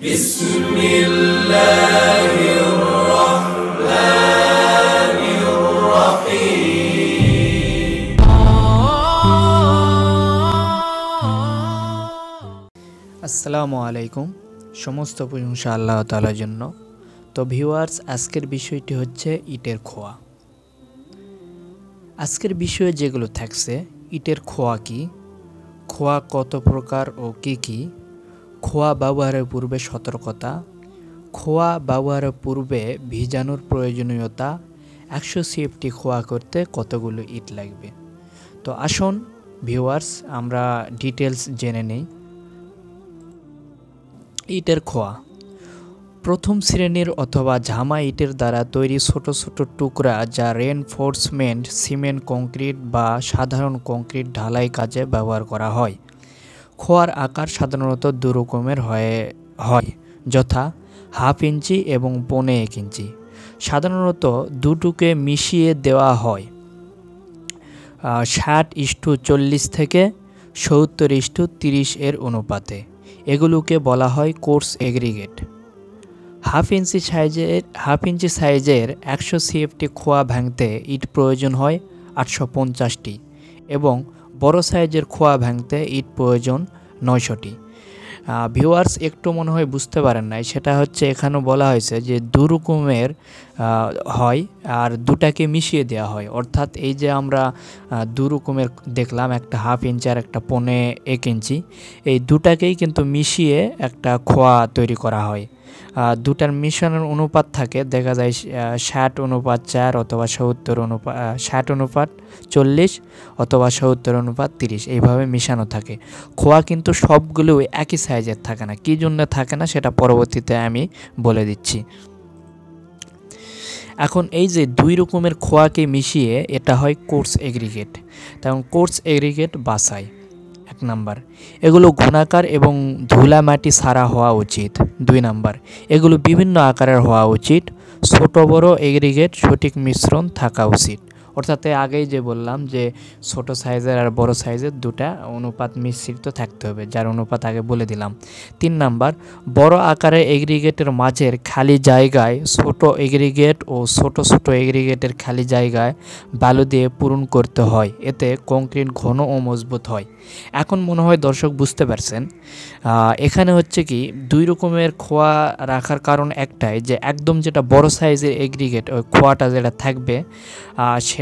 بسم الله الرحمن الرحيم আসসালামু আলাইকুম সমস্ত প্রশংসা আল্লাহ তালার জন্য তো ভিউয়ার্স আজকের বিষয়টি হচ্ছে ইটের খোয়া আজকের বিষয়ে যেগুলো থাকছে ইটের খোয়া কি খোয়া কত প্রকার ও কি কি খোয়া ব্যবহারের পূর্বে সতর্কতা, খোয়া ব্যবহারের পূর্বে ভিজানোর প্রয়োজনীয়তা, একশো সিএফটি খোয়া করতে কতগুলো ইট লাগবে? তো আসুন, ভিউয়ার্স, আমরা ডিটেলস জেনে নেই। ইটের খোয়া। প্রথম শ্রেণির অথবা ঝামা ইটের দ্বারা তৈরি ছোট ছোট টুকরা যা রেনফোর্সমেন্ট সিমেন্ট কংক্রিট বা সাধারণ কংক্রিট ঢালাই কাজে ব্যবহার করা হয়। খোয়ার আকার সাধারণত দু রকমের হয় হয়, যথা হাফ ইঞ্চি এবং পনে এক ইঞ্চি। সাধারণত দুটোকে মিশিয়ে দেওয়া হয়। ষাট ইস্টু চল্লিশ থেকে সত্তর ইস্টু তিরিশ এর অনুপাতে। এগুলোকে বলা হয় কোর্স এগ্রিগেট। হাফ ইঞ্চি সাইজের, হাফ ইঞ্চি সাইজের একশো সিএফটি খোয়া ভাঙতে ইট প্রয়োজন হয় আটশো পঞ্চাশটি এবং বড় সাইজের খোয়া ভাঙতে ইট প্রয়োজন নয়শোটি। ভিউয়ার্স একটু মনে হয় বুঝতে পারেন নাই। সেটা হচ্ছে এখানেও বলা হয়েছে যে দু রকমের হয় আর দুটাকে মিশিয়ে দেওয়া হয়। অর্থাৎ এই যে আমরা দু রকমের দেখলাম একটা হাফ ইঞ্চি আর একটা পনে এক ইঞ্চি, এই দুটাকেই কিন্তু মিশিয়ে একটা খোয়া তৈরি করা হয়। দুটার মিশনের অনুপাত থাকে। দেখা যায় ষাট অনুপাত চার অথবা সত্তর অনুপাত ষাট অনুপাত চল্লিশ অথবা সত্তর অনুপাত তিরিশ। এইভাবে মিশানো থাকে। খোয়া কিন্তু সবগুলো একই সাইজের থাকে না। কী জন্য থাকে না সেটা পরবর্তীতে আমি বলে দিচ্ছি। এখন এই যে দুই রকমের খোয়াকে মিশিয়ে এটা হয় কোর্স এগ্রিগেট। তেমন কোর্স এগ্রিগেট বাসায় এক নাম্বার। এগুলো ঘুণাকার এবং ধুলা মাটি সারা হওয়া উচিত। দুই নাম্বার, এগুলো বিভিন্ন আকারের হওয়া উচিত। ছোট বড় এগ্রিগেট সঠিক মিশ্রণ থাকা উচিত। অর্থাৎ আগেই যে বললাম যে ছোট সাইজের আর বড় সাইজের দুটা অনুপাত মিশ্রিত থাকতে হবে, যার অনুপাত আগে বলে দিলাম। তিন নাম্বার, বড় আকারের এগ্রিগেটের মাঝের খালি জায়গায় ছোট এগ্রিগেট ও ছোট ছোট এগ্রিগেটের খালি জায়গায় বালু দিয়ে পূরণ করতে হয়, এতে কংক্রিট ঘন ও মজবুত হয়। এখন মনে হয় দর্শক বুঝতে পারছেন এখানে হচ্ছে কি দুই রকমের খোয়া রাখার কারণ একটাই যে একদম যেটা বড় সাইজের এগ্রিগেট ওই খোয়াটা যেটা থাকবে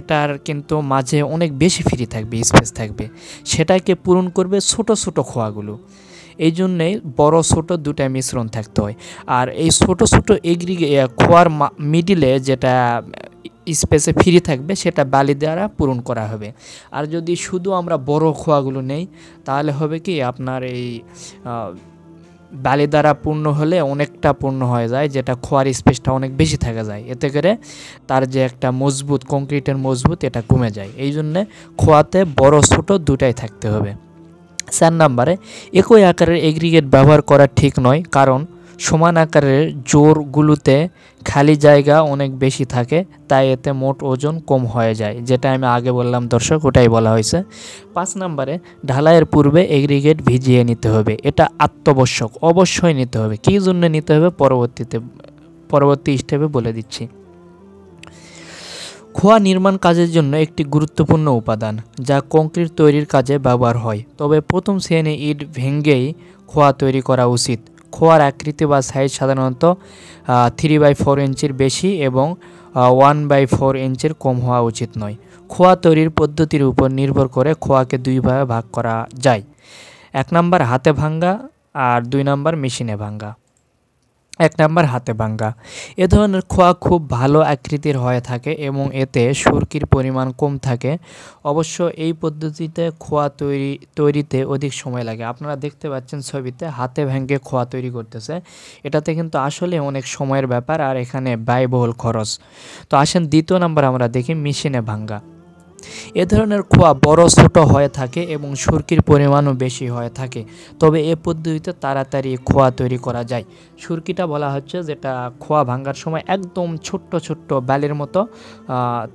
সেটার কিন্তু মাঝে অনেক বেশি ফ্রি থাকবে স্পেস থাকবে। সেটাকে পূরণ করবে ছোট ছোট খোয়াগুলো। এই জন্যে বড়, ছোট দুটা মিশ্রণ থাকতে হয়। আর এই ছোট ছোট এগ্রি খোয়ার মিডিলে যেটা স্পেসে ফ্রি থাকবে, সেটা বালি দ্বারা পূরণ করা হবে। আর যদি শুধু আমরা বড় খোয়াগুলো নেই, তাহলে হবে কি আপনার এই বালি দ্বারা পূর্ণ হলে অনেকটা পূর্ণ হয়ে যায়, যেটা খোয়ার স্পেসটা অনেক বেশি থাকা যায়। এতে করে তার যে একটা মজবুত কংক্রিটের মজবুত, এটা কমে যায়। এই জন্যে খোয়াতে বড়, ছোট দুটাই থাকতে হবে। চার নাম্বারে, একই আকারের এগ্রিগেট ব্যবহার করা ঠিক নয়, কারণ সমান আকারের জোরগুলোতে খালি জায়গা অনেক বেশি থাকে, তাই এতে মোট ওজন কম হয়ে যায়, যেটা আমি আগে বললাম দর্শক, ওটাই বলা হয়েছে। পাঁচ নম্বরে, ঢালাইয়ের পূর্বে এগ্রিগেট ভিজিয়ে নিতে হবে, এটা আত্মবশ্যক, অবশ্যই নিতে হবে। কী জন্য নিতে হবে? পরবর্তীতে, পরবর্তী স্টেপে বলে দিচ্ছি। খোয়া নির্মাণ কাজের জন্য একটি গুরুত্বপূর্ণ উপাদান, যা কংক্রিট তৈরির কাজে ব্যবহার হয়। তবে প্রথম শ্রেণি ইট ভেঙ্গেই খোয়া তৈরি করা উচিত। খোয়ার আকৃতি বা সাইজ সাধারণত থ্রি বাই ফোর ইঞ্চির বেশি এবং ওয়ান বাই ফোর ইঞ্চির কম হওয়া উচিত নয়। খোয়া তৈরির পদ্ধতির উপর নির্ভর করে খোয়াকে দুইভাবে ভাগ করা যায়। এক নম্বর হাতে ভাঙ্গা আর দুই নাম্বার মেশিনে ভাঙ্গা। এক নাম্বার হাতে ভাঙ্গা এ ধরনের খোয়া খুব ভালো আকৃতির হয়ে থাকে এবং এতে সুরকির পরিমাণ কম থাকে। অবশ্য এই পদ্ধতিতে খোয়া তৈরি, তৈরিতে অধিক সময় লাগে। আপনারা দেখতে পাচ্ছেন ছবিতে হাতে ভেঙে খোয়া তৈরি করতেছে। এটাতে কিন্তু আসলে অনেক সময়ের ব্যাপার আর এখানে ব্যয়বহুল খরচ। তো আসেন দ্বিতীয় নাম্বার আমরা দেখি মেশিনে ভাঙ্গা। এ ধরনের খোয়া বড় ছোট হয়ে থাকে এবং সুরকির পরিমাণও বেশি হয়ে থাকে। তবে এ পদ্ধতিতে তাড়াতাড়ি খোয়া তৈরি করা যায়। সুরকিটা বলা হচ্ছে যেটা খোয়া ভাঙ্গার সময় একদম ছোট্ট ছোট্ট ব্যালের মতো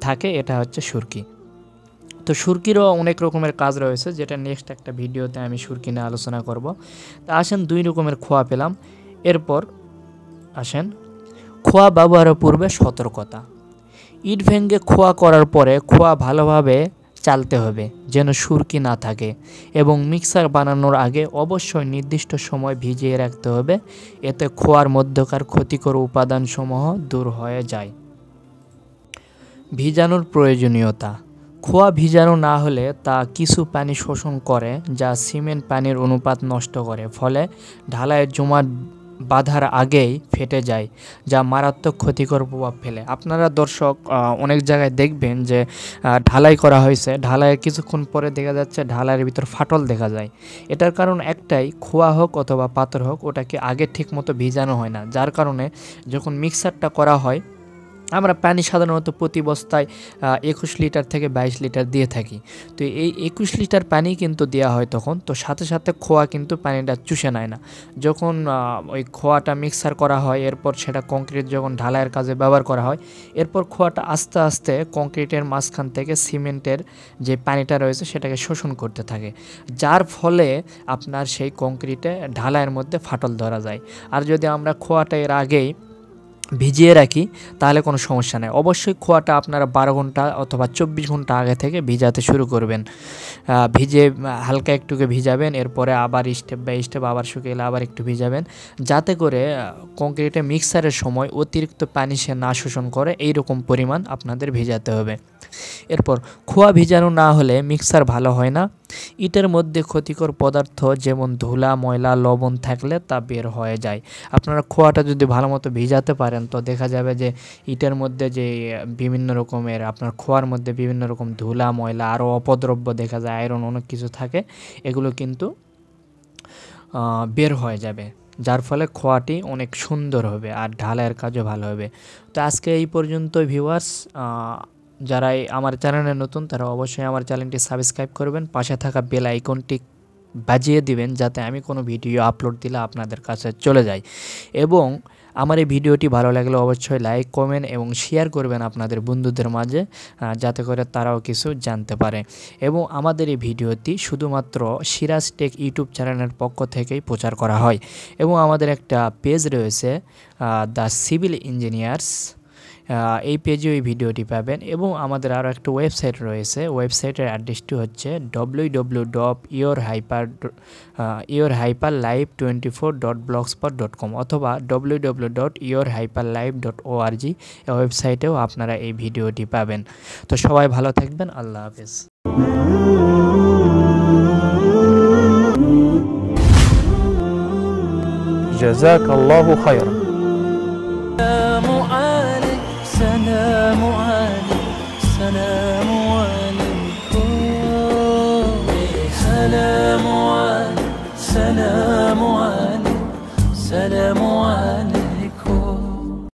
থাকে, এটা হচ্ছে সুরকি। তো সুরকিরও অনেক রকমের কাজ রয়েছে, যেটা নেক্সট একটা ভিডিওতে আমি সুরকি নিয়ে আলোচনা করব। তা আসেন দুই রকমের খোয়া পেলাম। এরপর আসেন খোয়া ব্যবহারের পূর্বে সতর্কতা। ইট ভেঙে খোয়া করার পরে খোয়া ভালোভাবে চালতে হবে, যেন সুরকি না থাকে এবং মিক্সার বানানোর আগে অবশ্যই নির্দিষ্ট সময় ভিজিয়ে রাখতে হবে। এতে খোয়ার মধ্যকার ক্ষতিকর উপাদানসমূহ দূর হয়ে যায়। ভিজানোর প্রয়োজনীয়তা। খোয়া ভিজানো না হলে তা কিছু পানি শোষণ করে, যা সিমেন্ট পানির অনুপাত নষ্ট করে। ফলে ঢালাইয়ের জমাট বাঁধার আগেই ফেটে যায়, যা মারাত্মক ক্ষতিকর প্রভাব ফেলে। আপনারা দর্শক অনেক জায়গায় দেখবেন যে ঢালাই করা হয়েছে। ঢালাইয়ের কিছুক্ষণ পরে দেখা যাচ্ছে ঢালাইয়ের ভিতর ফাটল দেখা যায়। এটার কারণ একটাই, খোয়া হোক অথবা পাথর হোক, ওটাকে আগে ঠিকমতো ভিজানো হয় না। যার কারণে যখন মিক্সারটা করা হয় আমরা পানি সাধারণত প্রতি বস্তায় একুশ লিটার থেকে বাইশ লিটার দিয়ে থাকি। তো এই একুশ লিটার পানি কিন্তু দেওয়া হয় তখন, তো সাথে সাথে খোয়া কিন্তু পানিটা চুষে নেয় না। যখন ওই খোয়াটা মিক্সার করা হয়, এরপর সেটা কংক্রিট যখন ঢালাইয়ের কাজে ব্যবহার করা হয়, এরপর খোয়াটা আস্তে আস্তে কংক্রিটের মাঝখান থেকে সিমেন্টের যে পানিটা রয়েছে সেটাকে শোষণ করতে থাকে। যার ফলে আপনার সেই কংক্রিটে ঢালাইয়ের মধ্যে ফাটল ধরা যায়। আর যদি আমরা খোয়াটা এর আগেই ভিজিয়ে রাখি, তাহলে কোনো সমস্যা নেই। অবশ্যই খোয়াটা আপনারা বারো ঘণ্টা অথবা চব্বিশ ঘণ্টা আগে থেকে ভিজাতে শুরু করবেন। ভিজে হালকা একটুকে ভিজাবেন, এরপরে আবার স্টেপ বাই স্টেপ আবার শুকিয়ে আবার একটু ভিজাবেন। যাতে করে কংক্রিটে মিক্সারের সময় অতিরিক্ত পানি সে না শোষণ করে এই রকম পরিমাণ আপনাদের ভিজাতে হবে। এরপর, খোয়া ভিজানো না হলে মিক্সার ভালো হয় না। ইটের মধ্যে ক্ষতিকর পদার্থ যেমন ধুলা, ময়লা, লবণ থাকলে তা বের হয়ে যায়। আপনারা খোয়াটা যদি ভালো মতো ভিজাতে পারেন, তো দেখা যাবে যে ইটের মধ্যে যে বিভিন্ন রকমের, আপনার খোয়ার মধ্যে বিভিন্ন রকম ধুলা, ময়লা, আরও অপদ্রব্য দেখা যায়, আয়রন অনেক কিছু থাকে, এগুলো কিন্তু বের হয়ে যাবে। যার ফলে খোয়াটি অনেক সুন্দর হবে আর ঢালাইয়ের কাজও ভালো হবে। তো আজকে এই পর্যন্ত ভিউয়ার্স। যারা আমার চ্যানেলে নতুন, তারা অবশ্যই আমার চ্যানেলটি সাবস্ক্রাইব করবেন, পাশে থাকা বেল আইকনটি বাজিয়ে দিবেন, যাতে আমি কোনো ভিডিও আপলোড দিলে আপনাদের কাছে চলে যায়। এবং আমার এই ভিডিওটি ভালো লাগলে অবশ্যই লাইক, কমেন্ট এবং শেয়ার করবেন আপনাদের বন্ধুদের মাঝে যাতে করে তারাও কিছু জানতে পারে। এবং আমাদের এই ভিডিওটি শুধুমাত্র সিরাজ টেক ইউটিউব চ্যানেলের পক্ষ থেকেই প্রচার করা হয়। এবং আমাদের একটা পেজ রয়েছে দ্য সিভিল ইঞ্জিনিয়ার্স। এই পেজেও এই ভিডিওটি পাবেন এবং আমাদের আরও একটা ওয়েবসাইট রয়েছে ওয়েবসাইটের অ্যাড্রেসটি হচ্ছে W W dot your hyper your hyper live twenty four dot blogspot dot com অথবা W W dot your hyper live dot ORG এই ওয়েবসাইটেও আপনারা এই ভিডিওটি পাবেন তো সবাই ভালো থাকবেন আল্লাহ হাফেজ جزاك الله خيرا